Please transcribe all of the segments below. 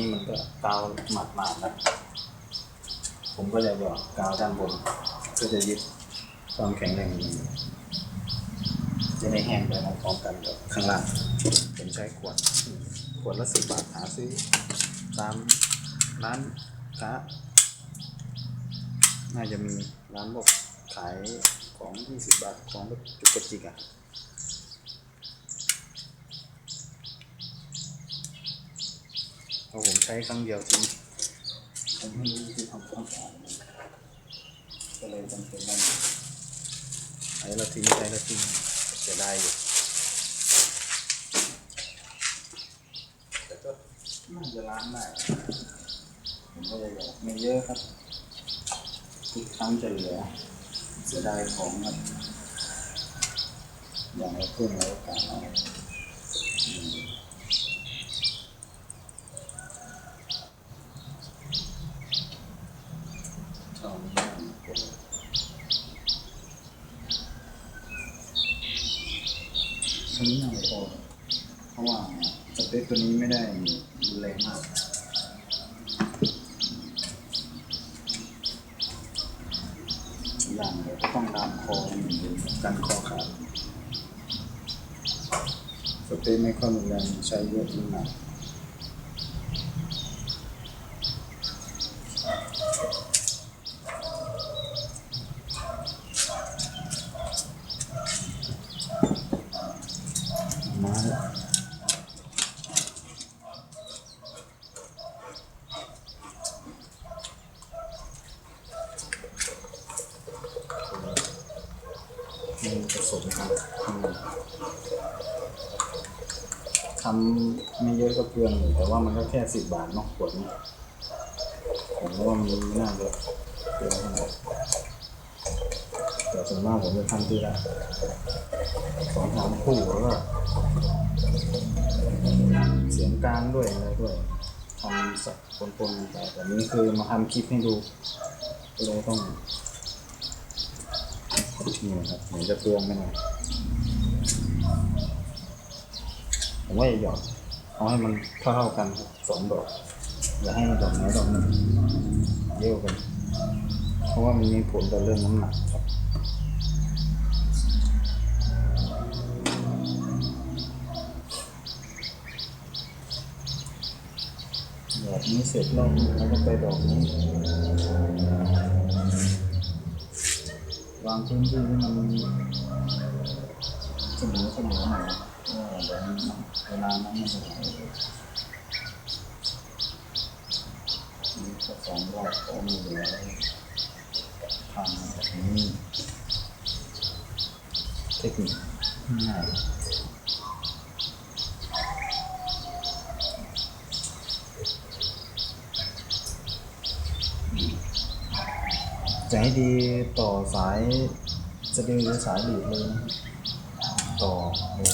นี้มันก็กาวหมัดมาดๆนะผมก็เลยบอกกาวด้านบนก็จะยึดความแข็งแรงจะได้แห้งไปพร้อมกันกับข้างล่างผมใช้ขวด ขวดละสิบบาทหาซื้อตามร้านค้าน่าจะมีร้านบอกขายของยี่สิบบาท ของแบบจุกจิกอะ เพราะผมใช้ครั้งเดียวทิ้งผมไม่รู้ที่ทำความสะอาดมันก็เลยจำเป็นต้องใช้แล้วทิ้งใช้แล้วทิ้งเสียดายอยู่แต่ก็น่าจะล้างได้ผมก็เลยบอกไม่เยอะครับทุกครั้งจะเหลือเสียดายของครับอย่างไรเพิ่มแล้วกันเอาอืม ช่องนี้มันกด ตัวนี้ยังไม่พอเพราะว่าสเปคตัวนี้ไม่ได้รุนแรงมากอย่างเดียวก็ต้องดามคอให้มันดีกันคอขาดสเปคไม่ค่อยรุนแรงใช้เยอะยิ่งหนัก มาแล้ว มีผสมกันทำไม่เยอะก็เปลืองอยแต่ว่ามันก็แค่สิบบาทเนาะขวดนี้ผมว่ามันน่าจะเปลืองเท่าไหร่แต่ส่วนมากผมจะทำทีละสองสามคู่แล้วก็เสียงกลางด้วยอะไรด้วยทำสักปนๆไปแต่นี้คือมาทำคลิปให้ดูก็เลยต้อง นี่นะครับเหมือนจะเปลืองไปหน่อยผมว่าอย่าหยอดเอาให้มันเท่าๆกันสองดอกอย่าให้มันดอกไหนดอกหนึ่งเยอะกัน เพราะว่ามันมีผลต่อเรื่องน้ำหนักครับดอกนี้เสร็จแล้วแล้วก็ไปดอกนี้างพื้นที่ให้มันเสมอเสมอหน่อยเออเดี๋ยวเวลานั้นมันจะไหลนี่ก็สองรอบก็มีเหลือทางแบบนี้เทคนิคง่าย จะให้ดีต่อสายสะดือหรือสายหลีดเลยต่อเลย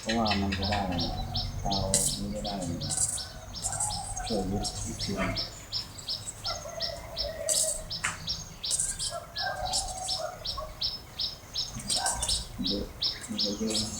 เพราะว่ามันจะได้เตานี้ได้ช่วยยึดอีกทีเยอะมันจะเยอะนะ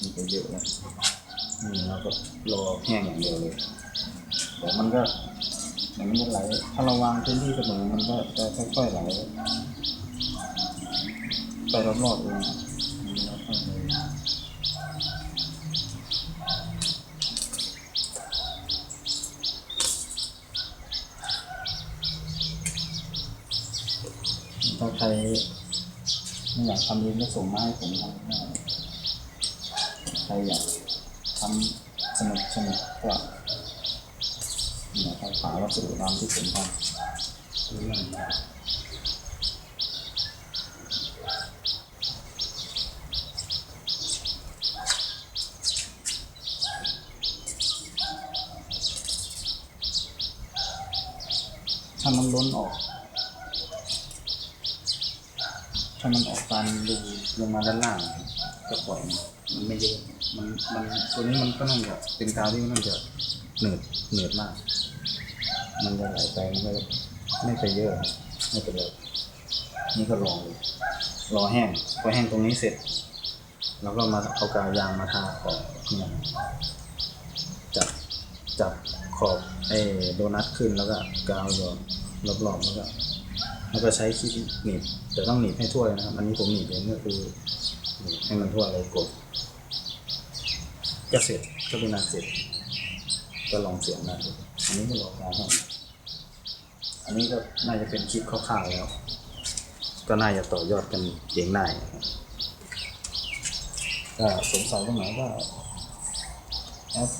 มันก็เยอะแล้วนี่เรา ก็รอแห้งอย่างเดียวเลยเดี๋ยวมันก็เดี๋ยวมันจะไหลถ้าเราวางพื้นที่เสมอมันก็จะค่อยๆไหลไปรอบๆเองแล้วค่อยเลยถ้าใครไม่อยากทำเองก็ส่งมาให้ผมทำได้ใครอยากทำ สนุกสนุกก็เนี่ยใครฝาวัสดุตามที่ผมทำซื้อมาได้ถ้ามันล้นออก ถ้ามันออกตามรูลงมาด้านล่างก็ปล่อยมันมันไม่เยอะมันมันตัวนี้มันก็น่าจะเป็นกาวที่มันจะเหนืดเหนืดมาก มันจะไหลไปไมันก็ไม่ไปเยอะไม่เป็นไรนี่ก็รอเลยรอแห้งพอแห้งตรงนี้เสร็จเราก็มาเอากาวยางมาทาขอบเนี่ยจับจับขอบไอ้โดนัทขึ้นแล้วก็กาวโยนรอบๆแล้วก็ แล้วก็ใช้คีบหนีบแต่ต้องหนีบให้ทั่วนะครับ อันนี้ผมหนีบเองก็คือหนีบให้มันทั่วเลยกดก็เสร็จก็เป็นอันเสร็จ ก็ลองเสียงได้ดูอันนี้ก็รอกาวให้อันนี้ก็น่าจะเป็นคลิปคร่าวๆแล้ว ก็น่าจะต่อยอดกันเองได้นะครับก็สงสัยตรงไหนก็แอด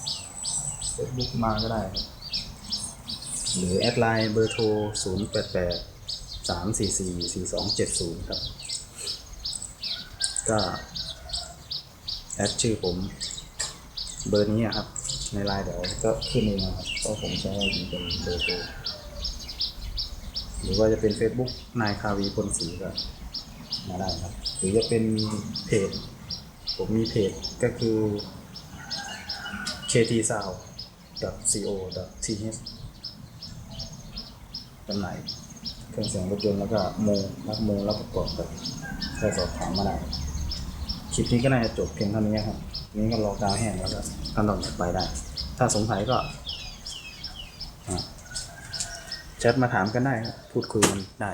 เฟซบุ๊กมาก็ได้ หรือแอดไลน์เบอร์โทร 0 8 8 3 4 4 4 2 7 0ครับ ก็แอดชื่อผมเบอร์นี้ครับ ในไลน์เดี๋ยวก็ขึ้นเองนะครับเพราะผมใช้เป็นเบอร์โทรหรือว่าจะเป็น Facebook นายคาวีพลศรีก็มาได้ครับ หรือจะเป็นเพจ ผมมีเพจก็คือ kt sound co th จำหน่าย เครื่องเสียงรถยนต์แล้วก็โมรับโมรับประกอบกับก็สอบถามมาได้คลิปนี้ก็น่าจะจบเพียงเท่านี้ครับนี้ก็รอกาวแห้งแล้วก็ขั้นตอนต่อไปได้ ถ้าสงสัยก็แชทมาถามกันได้ครับพูดคุยกันได้